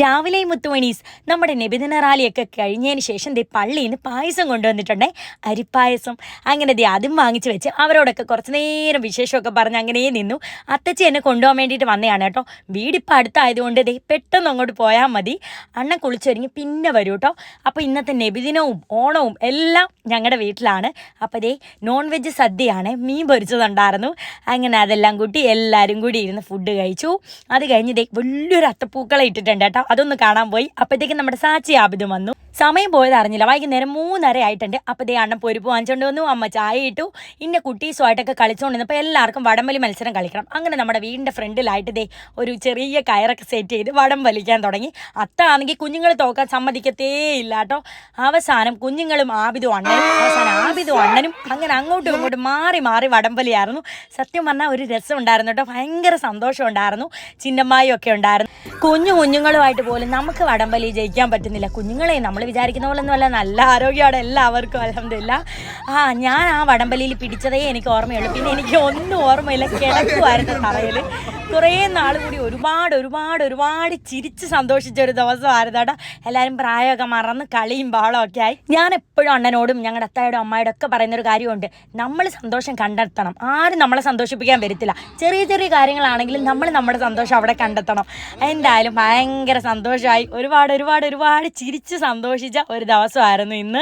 രാവിലെ മുത്തുമണീസ് നമ്മുടെ നബിദിന റാലിയൊക്കെ കഴിഞ്ഞതിന് ശേഷം ദേ പള്ളിയിൽ നിന്ന് പായസം കൊണ്ടുവന്നിട്ടുണ്ടേ അരിപ്പായസം. അങ്ങനെ ദേ അതും വാങ്ങിച്ച് വെച്ച് അവരോടൊക്കെ കുറച്ച് നേരം വിശേഷമൊക്കെ പറഞ്ഞ് അങ്ങനെ നിന്നു. അത്തച്ചി എന്നെ കൊണ്ടുപോകാൻ വേണ്ടിയിട്ട് വന്നതാണ് കേട്ടോ. വീടിപ്പോൾ അടുത്തായതുകൊണ്ട് ദേ പെട്ടെന്ന് അങ്ങോട്ട് പോയാൽ മതി. അണ്ണൻ കുളിച്ചൊരുങ്ങി പിന്നെ വരൂ കേട്ടോ. അപ്പോൾ ഇന്നത്തെ നബിദിനവും ഓണവും എല്ലാം ഞങ്ങളുടെ വീട്ടിലാണ്. അപ്പോൾ ദേ നോൺ വെജ് സദ്യയാണ്. മീൻ പൊരിച്ചതുണ്ടായിരുന്നു. അങ്ങനെ അതെല്ലാം കൂട്ടി എല്ലാവരും കൂടി ഇരുന്ന് ഫുഡ് കഴിച്ചു. അത് കഴിഞ്ഞ് ദേ വലിയൊരു അത്തപ്പൂക്കളെ ഇട്ടിട്ടുണ്ട് കേട്ടോ. അതൊന്ന് കാണാൻ പോയി. അപ്പോഴത്തേക്കും നമ്മുടെ സാച്ചി ആബിദും വന്നു. സമയം പോയത് അറിഞ്ഞില്ല. വൈകുന്നേരം മൂന്നര ആയിട്ടുണ്ട് അപ്പോൾ ദേ അണ്ണൻ പൊരുപ്പ് വാങ്ങിച്ചുകൊണ്ട് വന്നു. അമ്മ ചായ ഇട്ടു. ഇന്ന കുട്ടീസുമായിട്ടൊക്കെ കളിച്ചുകൊണ്ടിരുന്നപ്പോൾ എല്ലാവർക്കും വടംവലി മത്സരം കളിക്കണം. അങ്ങനെ നമ്മുടെ വീടിന്റെ ഫ്രണ്ടിലായിട്ട് ദേ ഒരു ചെറിയ കയറൊക്കെ സെറ്റ് ചെയ്ത് വടം വലിക്കാൻ തുടങ്ങി. അത്താണെങ്കിൽ കുഞ്ഞുങ്ങൾ തോക്കാൻ സമ്മതിക്കത്തേ ഇല്ല കേട്ടോ. അവസാനം കുഞ്ഞുങ്ങളും ആബിദും അണ്ണനും അവസാനം ആബിദും അണ്ണനും അങ്ങനെ അങ്ങോട്ടും ഇങ്ങോട്ടും മാറി മാറി വടംവലിയായിരുന്നു സത്യം പറഞ്ഞാൽ ഒരു രസം ഉണ്ടായിരുന്നു കേട്ടോ. ഭയങ്കര സന്തോഷം ഉണ്ടായിരുന്നു. ചിന്നമ്മായും ഒക്കെ ഉണ്ടായിരുന്നു. കുഞ്ഞു കുഞ്ഞുങ്ങളുമായിട്ട് പോലും നമുക്ക് വടംവലി ജയിക്കാൻ പറ്റുന്നില്ല. കുഞ്ഞുങ്ങളെ നമ്മൾ വിചാരിക്കുന്ന പോലെ ഒന്നുമല്ല നല്ല ആരോഗ്യമാണ് എല്ലാവർക്കും അലഹമില്ല ആ ഞാൻ ആ വടംവലിയിൽ പിടിച്ചതേ എനിക്ക് ഓർമ്മയുള്ളൂ. പിന്നെ എനിക്ക് ഒന്നും ഓർമ്മയില്ല. കിടക്കുമായിരുന്നു തറയിൽ കുറേ നാൾ കൂടി ഒരുപാട് ഒരുപാട് ഒരുപാട് ചിരിച്ച് സന്തോഷിച്ച ഒരു ദിവസമായിരുന്നു കേട്ടോ. എല്ലാവരും പ്രായമൊക്കെ മറന്ന് കളിയും ബാളും ഒക്കെ ആയി. ഞാൻ എപ്പോഴും അണ്ണനോടും ഞങ്ങളുടെ അത്തായോടും അമ്മായോടും ഒക്കെ പറയുന്നൊരു കാര്യമുണ്ട്. നമ്മൾ സന്തോഷം കണ്ടെത്തണം. ആരും നമ്മളെ സന്തോഷിപ്പിക്കാൻ വരത്തില്ല. ചെറിയ ചെറിയ കാര്യങ്ങളാണെങ്കിലും നമ്മൾ നമ്മുടെ സന്തോഷം അവിടെ കണ്ടെത്തണം. എന്തായാലും ഭയങ്കര സന്തോഷമായി. ഒരുപാട് ഒരുപാട് ഒരുപാട് ചിരിച്ച് സന്തോഷിച്ച ഒരു ദിവസമായിരുന്നു ഇന്ന്.